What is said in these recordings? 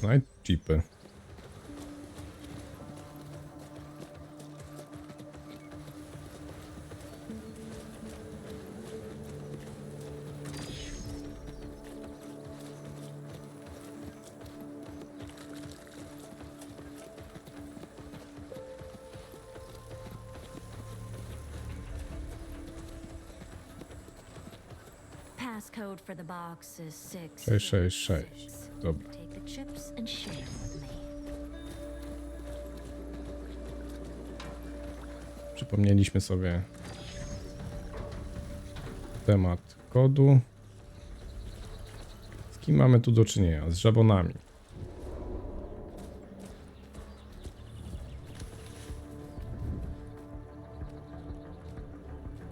Znajdź chipy. Passcode for the box is 6. 666. Dobra. Chips and with me. Przypomnieliśmy sobie temat kodu. Z kim mamy tu do czynienia? Z żabonami.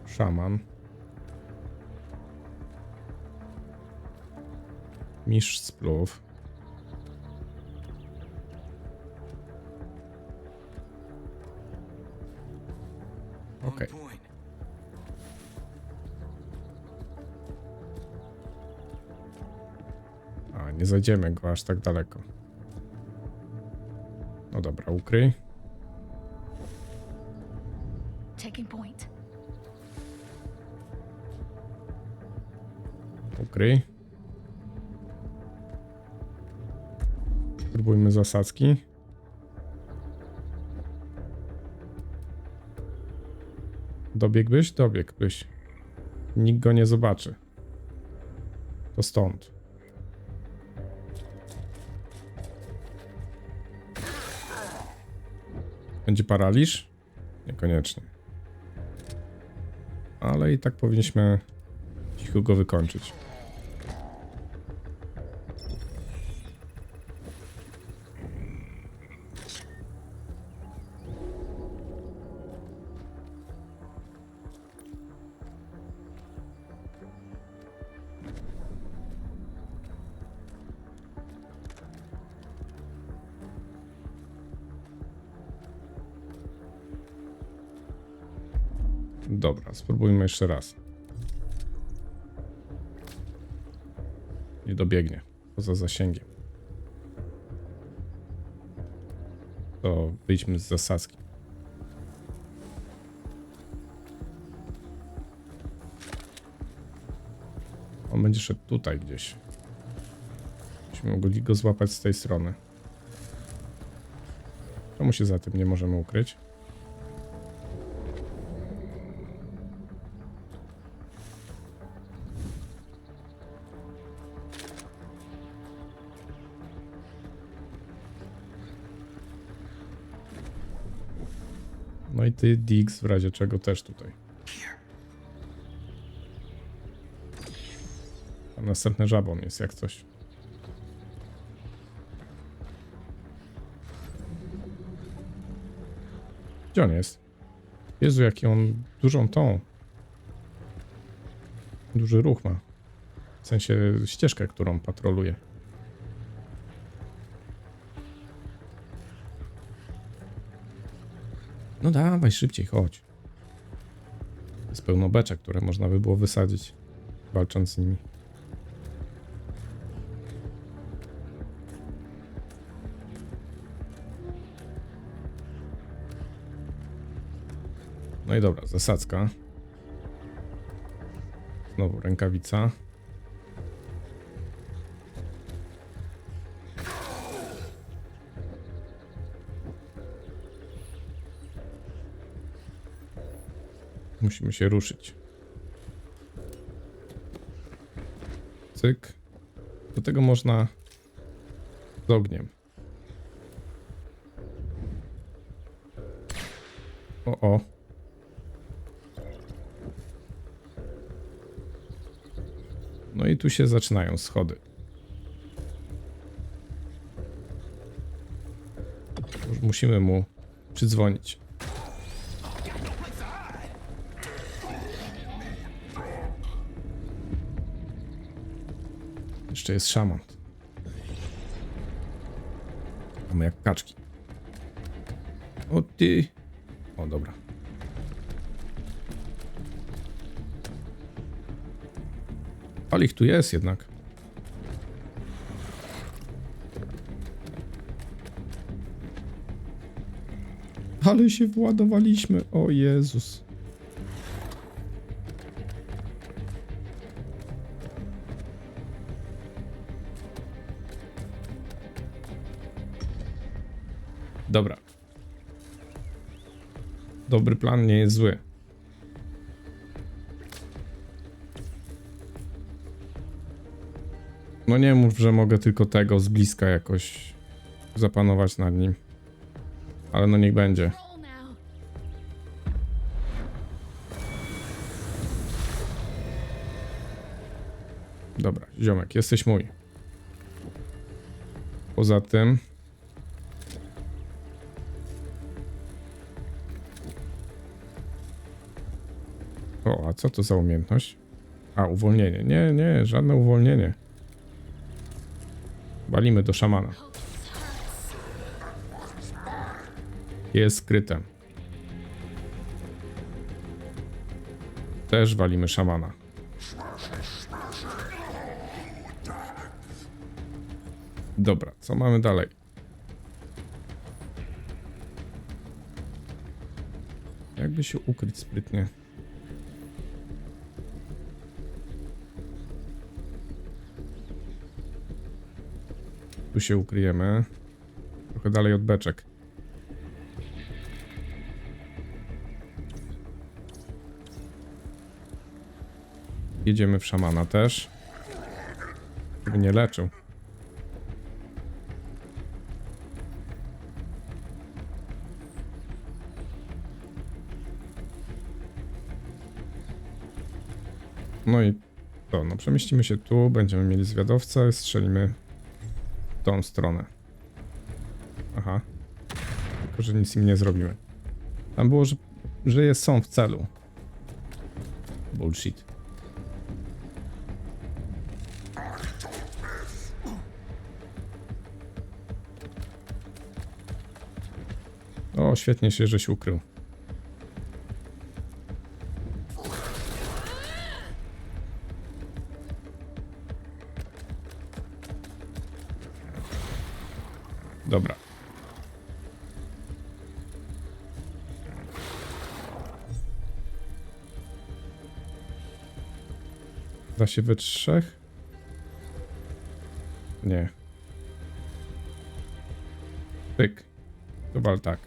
Szaman. Mistrz splów. Zajdziemy go aż tak daleko. No dobra, ukryj. Ukryj. Spróbujmy zasadzki. Dobiegłbyś? Dobiegłbyś. Nikt go nie zobaczy. To stąd. Będzie paraliż? Niekoniecznie. Ale i tak powinniśmy cicho go wykończyć. Spróbujmy jeszcze raz. Nie dobiegnie. Poza zasięgiem. To wyjdźmy z zasadzki. On będzie szedł tutaj gdzieś. Byśmy mogli go złapać z tej strony. Czemu się za tym nie możemy ukryć? Ty, Diggs, w razie czego też tutaj. A następny żabon jest jak coś. Gdzie on jest? Jezu, jaki on dużą tą. Duży ruch ma. W sensie ścieżkę, którą patroluje. No dawaj, szybciej, chodź. Jest pełno beczek, które można by było wysadzić, walcząc z nimi. No i dobra, zasadzka. Znowu rękawica. Musimy się ruszyć. Cyk. Do tego można z ogniem. O, o. No i tu się zaczynają schody. Już musimy mu przydzwonić. jeszcze jest szamant. Mamy jak kaczki. O ty. O dobra. Ale ich tu jest jednak. Ale się władowaliśmy. O Jezus. Dobra. Dobry plan nie jest zły. No nie mów, że mogę tylko tego z bliska jakoś zapanować nad nim. Ale no niech będzie. Dobra, ziomek, jesteś mój. Poza tym. Co to za umiejętność? A, uwolnienie. Nie, nie, żadne uwolnienie. Walimy do szamana. Jest skryte. Też walimy szamana. Dobra, co mamy dalej? Jakby się ukryć sprytnie. Tu się ukryjemy. Trochę dalej od beczek. Jedziemy w szamana też. Żeby nie leczył. No i to, no przemieścimy się tu, będziemy mieli zwiadowcę, strzelimy tą stronę. Aha. Tylko, że nic im nie zrobimy. Tam było, że, że jest, są w celu. Bullshit. O, świetnie się, żeś ukrył. Da się we trzech? Nie. To wal tak.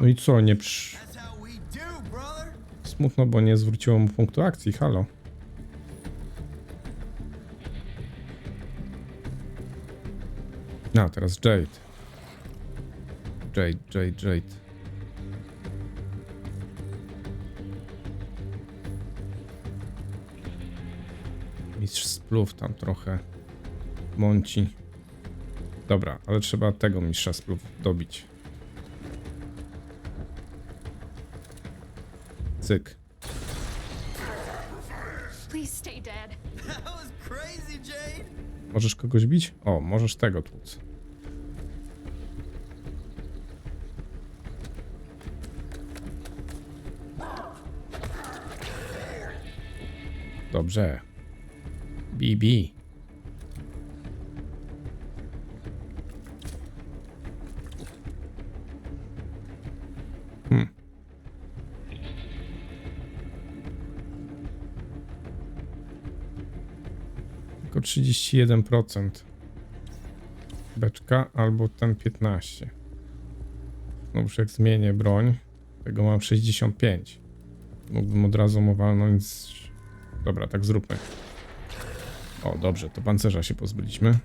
No i co, nie przy... Smutno, bo nie zwróciło mu punktu akcji, halo. A, teraz Jade. Jade, Jade, Jade. Splów tam trochę mąci. Dobra, ale trzeba tego mistrza splów dobić. Cyk. Możesz kogoś bić? O, możesz tego tłuc. Dobrze. BB. Hmm. Tylko 31%. Beczka albo ten 15. Znowuż jak zmienię broń, tego mam 65. Mógłbym od razu mu walnąć z... Dobra, tak zróbmy. O, dobrze, to pancerza się pozbyliśmy.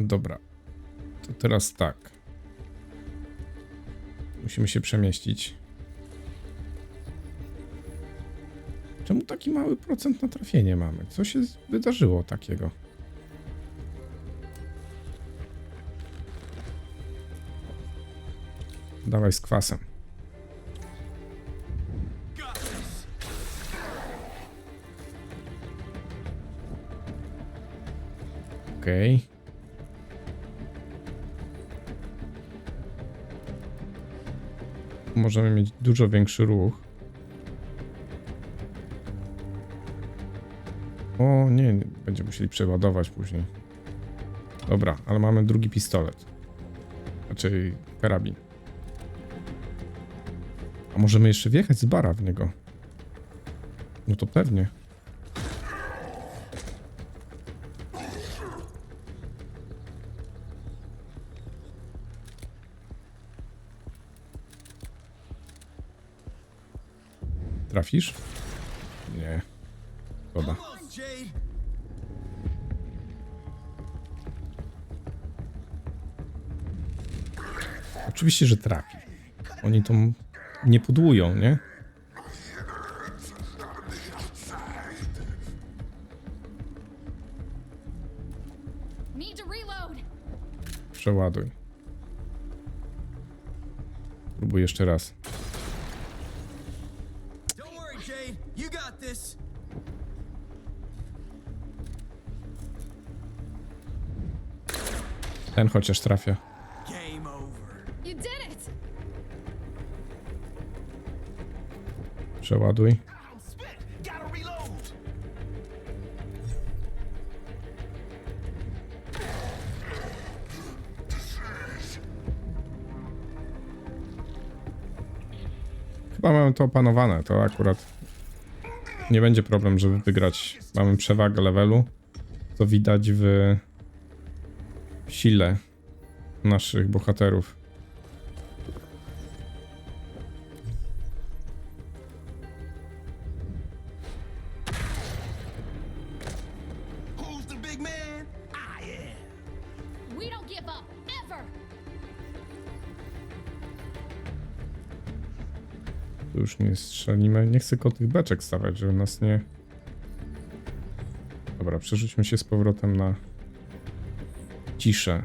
Dobra. To teraz tak. Musimy się przemieścić. Taki mały procent na trafienie mamy? Co się wydarzyło takiego? Dawaj z kwasem. Okej. Możemy mieć dużo większy ruch. O nie, nie, będziemy musieli przeładować później. Dobra, ale mamy drugi pistolet. Znaczy karabin. A możemy jeszcze wjechać z bara w niego? No to pewnie. Trafisz? Nie. Szkoda. Jade. Oczywiście, że trafi. Oni to nie pudłują, nie? Przeładuj. Próbuj jeszcze raz. Ten chociaż trafia. Przeładuj. Chyba mamy to opanowane. To akurat nie będzie problem, żeby wygrać. Mamy przewagę levelu. To widać w sile naszych bohaterów. Tu już nie strzelimy. Nie chcę tylko tych beczek stawiać, żeby nas nie... Dobra, przerzućmy się z powrotem na ciszę.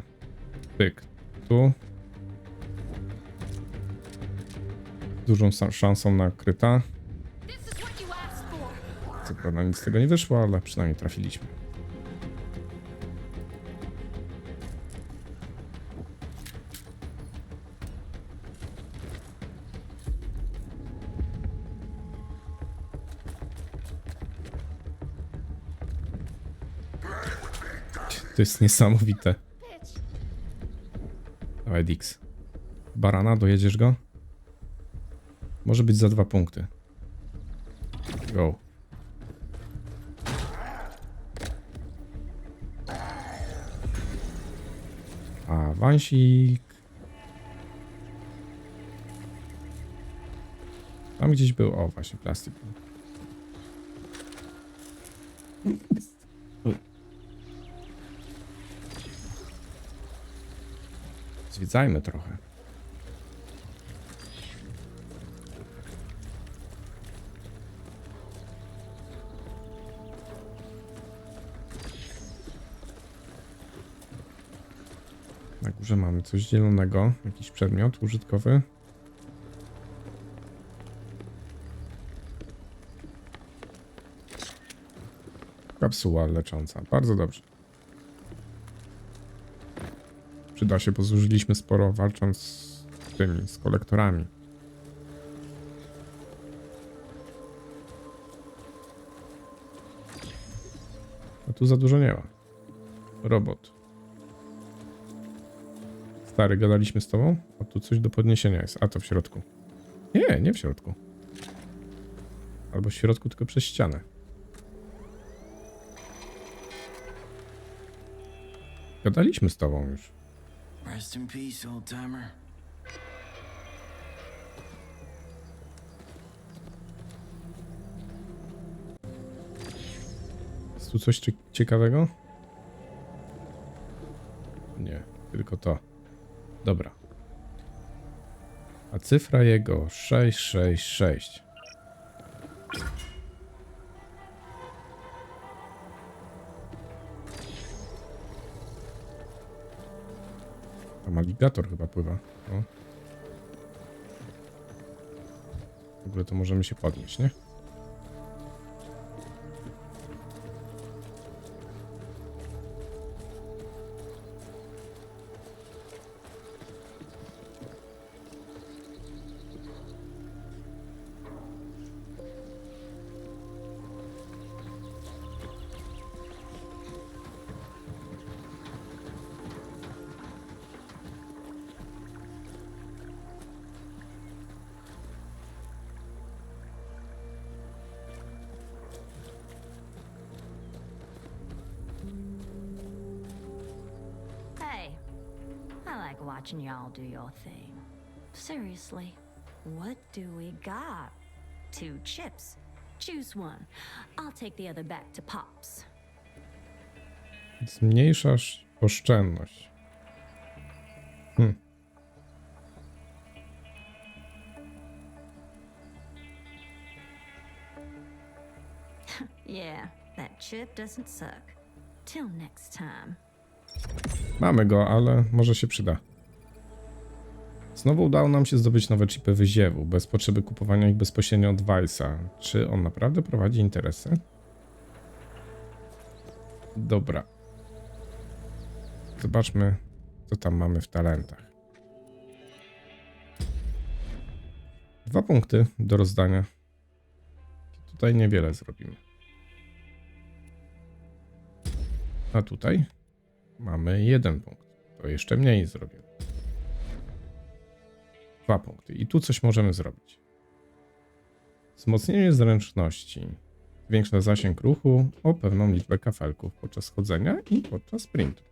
Pyk. Tu. Z Dużą szansą na kryta. Co prawda nic z tego nie wyszło, ale przynajmniej trafiliśmy. To jest niesamowite. Dawaj, Dix. Barana, dojedziesz go? Może być za dwa punkty. Go. Awansik. Tam gdzieś był. O, właśnie, plastik. Zwiedzajmy trochę. Na górze mamy coś zielonego, jakiś przedmiot użytkowy. Kapsuła lecząca, bardzo dobrze. Przyda się, bo zużyliśmy sporo walcząc z tymi, z kolektorami. A tu za dużo nie ma. Robot. Stary, gadaliśmy z tobą? A tu coś do podniesienia jest. A to w środku. Nie, nie w środku. Albo w środku, tylko przez ścianę. Gadaliśmy z tobą już. Rest in peace, old timer. Jest tu coś cie- ciekawego? Nie, tylko to. Dobra. A cyfra jego 666. aligator chyba pływa. O. W ogóle to możemy się podnieść, nie? Watching y'all do your thing. Seriously, what do we got? Two chips. Choose one. I'll take the other back to Pops. Zmniejszasz oszczędność. Hmm. Yeah, that chip doesn't suck. Till next time. Mamy go, ale może się przyda. Znowu udało nam się zdobyć nowe chipy wyziewu, bez potrzeby kupowania ich bezpośrednio od Vice'a. Czy on naprawdę prowadzi interesy? Dobra. Zobaczmy, co tam mamy w talentach. Dwa punkty do rozdania. Tutaj niewiele zrobimy. A tutaj mamy jeden punkt. To jeszcze mniej zrobimy. Dwa punkty. I tu coś możemy zrobić. Wzmocnienie zręczności. Zwiększa zasięg ruchu o pewną liczbę kafelków podczas chodzenia i podczas sprintu.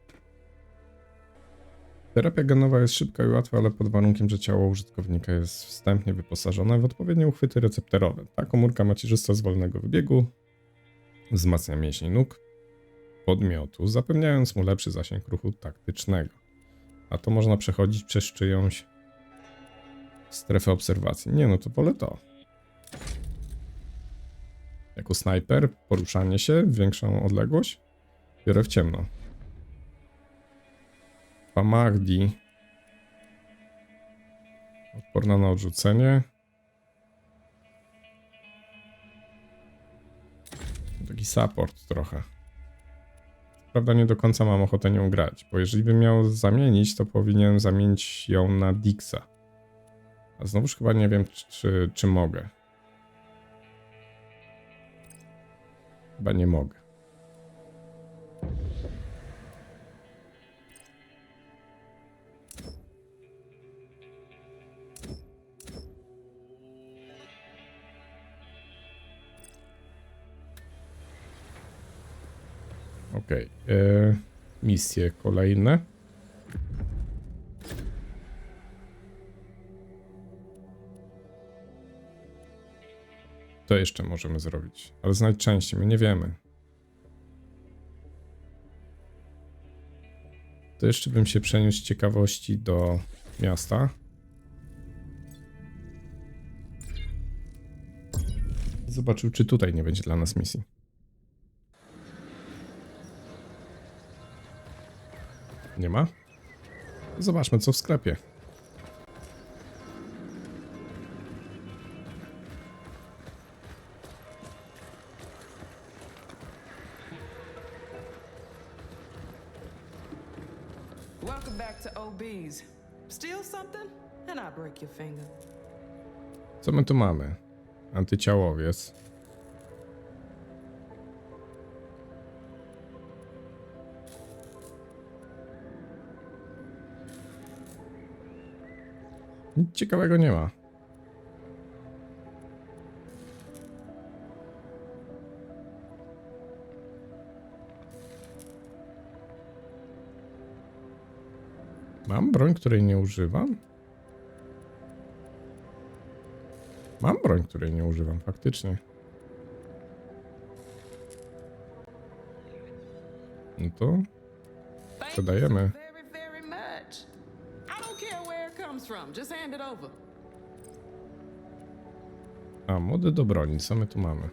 Terapia genowa jest szybka i łatwa, ale pod warunkiem, że ciało użytkownika jest wstępnie wyposażone w odpowiednie uchwyty receptorowe. Ta komórka macierzysta z wolnego wybiegu wzmacnia mięśnie nóg, podmiotu, zapewniając mu lepszy zasięg ruchu taktycznego. A to można przechodzić przez czyjąś strefę obserwacji. Nie, no to wolę to. Jako snajper, poruszanie się, większą odległość, biorę w ciemno. Pamagdi. Odporna na odrzucenie. Taki support trochę. Prawda, nie do końca mam ochotę nią grać, bo jeżeli bym miał zamienić, to powinienem zamienić ją na Dixa. A znowuż chyba nie wiem, czy, czy mogę. Chyba nie mogę. Okej. e, Misje kolejne. To jeszcze możemy zrobić. Ale znajdź części, my nie wiemy. To jeszcze bym się przeniósł z ciekawości do miasta. Zobaczył, czy tutaj nie będzie dla nas misji. Nie ma? Zobaczmy, co w sklepie. Welcome back to OB's. Steal something, and I break your finger. Co my tu mamy? Antyciałowiec. Nic ciekawego nie ma. Mam broń, której nie używam? Mam broń, której nie używam, faktycznie. No to Sprzedajemy. From. Just hand it over. A, mody do broni, co my tu mamy?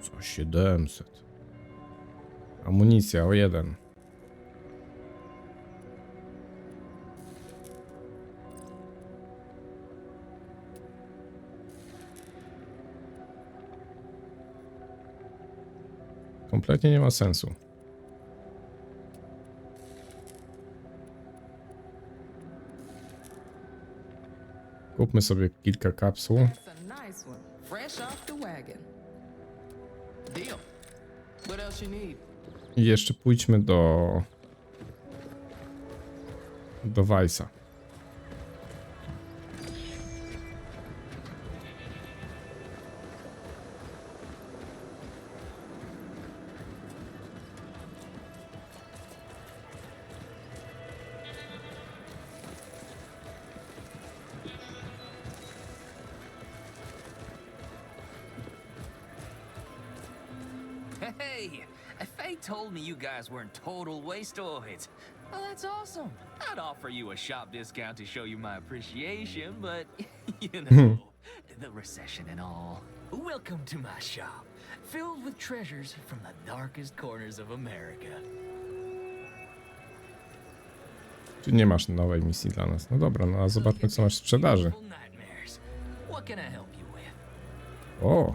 Co 700. Amunicja o jeden. Kompletnie nie ma sensu. Kupmy sobie kilka kapsuł. I jeszcze pójdźmy do. do Weissa. Guys weren't total wasteoids. Well, that's awesome. I'd offer you a shop discount to show you my appreciation, but you know, the recession and all. Welcome to my shop, filled with treasures from the darkest corners of America. Czy nie masz nowej misji dla nas? No dobra, no a zobaczmy co masz w sprzedaży. O!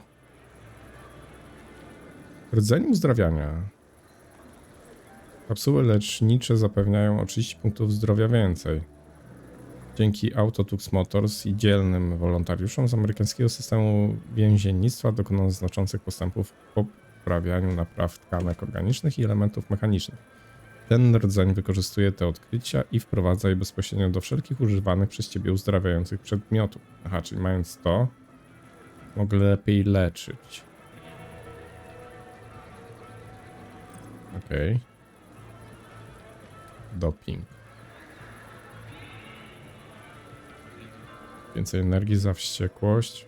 Rdzeń uzdrawiania. Kapsuły lecznicze zapewniają o 30 punktów zdrowia więcej. Dzięki Autotux Motors i dzielnym wolontariuszom z amerykańskiego systemu więziennictwa dokonano znaczących postępów w poprawianiu napraw tkanek organicznych i elementów mechanicznych. Ten rdzeń wykorzystuje te odkrycia i wprowadza je bezpośrednio do wszelkich używanych przez ciebie uzdrawiających przedmiotów. Aha, czyli mając to, mogę lepiej leczyć. Okej. Doping. Więcej energii za wściekłość.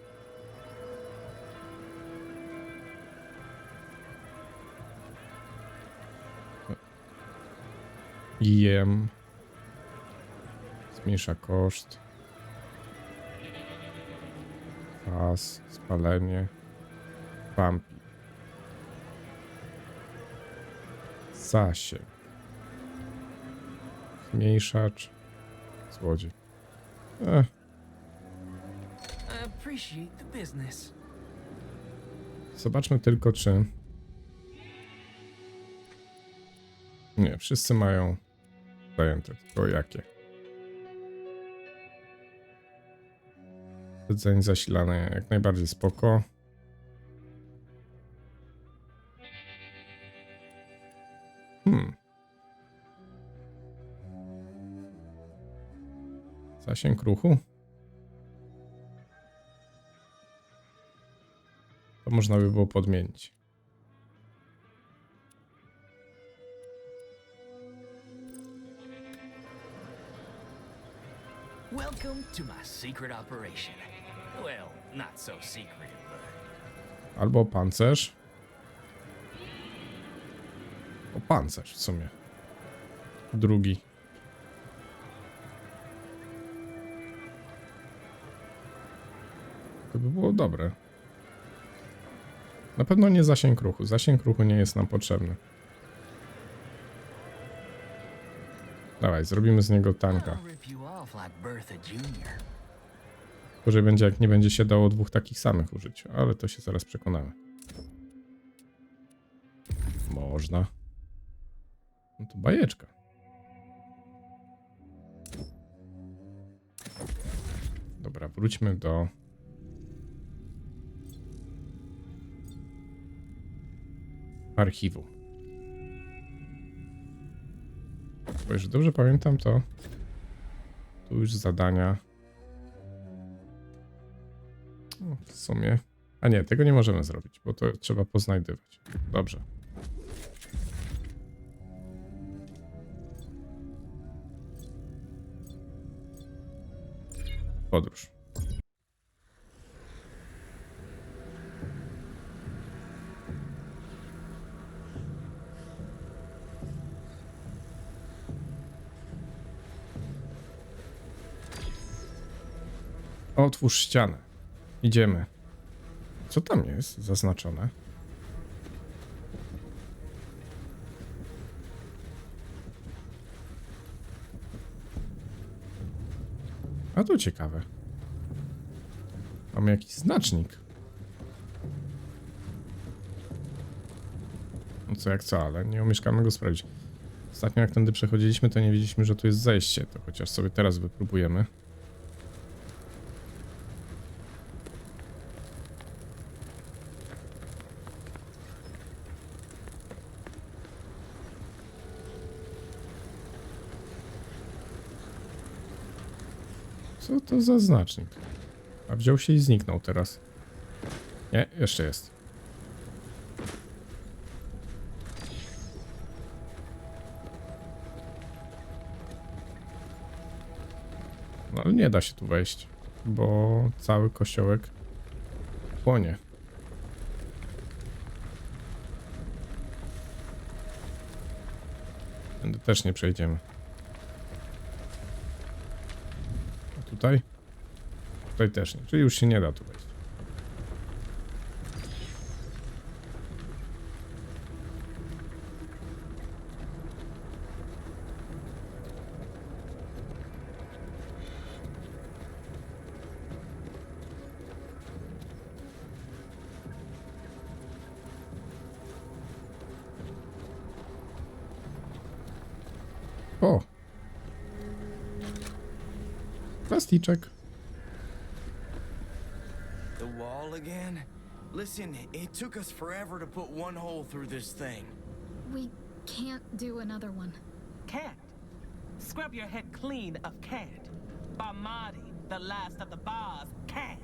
Jem. Zmniejsza koszt. Pas, spalenie. Vampi. Zasięg. Zmniejszacz. Złodziej. Business. zobaczmy tylko, czy... Nie, wszyscy mają zajęte, tylko jakie. Rdzeń zasilany jak najbardziej spoko. Zasięg ruchu? To można by było podmienić. Welcome to my secret operation. Well, not so secret, but Albo pancerz. O pancerz w sumie. Drugi. By było dobre. Na pewno nie zasięg ruchu. Zasięg ruchu nie jest nam potrzebny. Dawaj, zrobimy z niego tanka. Gorzej będzie, jak nie będzie się dało dwóch takich samych użyć, ale to się zaraz przekonamy. Można. No to bajeczka. Dobra, wróćmy do. Archiwum. Bo jeżeli dobrze pamiętam, to tu już zadania no, w sumie. A nie, tego nie możemy zrobić, bo to trzeba poznajdywać. Dobrze. Podróż. Otwórz ścianę. Idziemy. Co tam jest zaznaczone? A to ciekawe. Mamy jakiś znacznik. No co jak co, ale nie umieszkamy go sprawdzić. Ostatnio jak tędy przechodziliśmy, to nie wiedzieliśmy, że tu jest zejście. To chociaż sobie teraz wypróbujemy. to za znacznik? A wziął się i zniknął teraz. Nie, jeszcze jest. No ale nie da się tu wejść, bo cały kościołek płonie. Tędy też nie przejdziemy. Tutaj? Tutaj też nie. Czyli już się nie da tu wejść. O! Plasticzek. The wall again? Listen, it took us forever to put one hole through this thing. We can't do another one. Can't. Scrub your head clean of can't. Barmadi, the last of the bars, can't.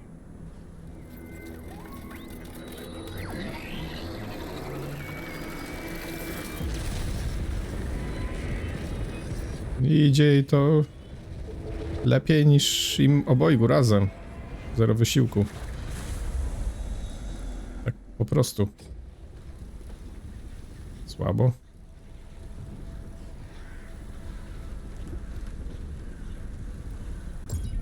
I idzie jej to lepiej niż im obojgu razem. Zero wysiłku. Tak po prostu. Słabo.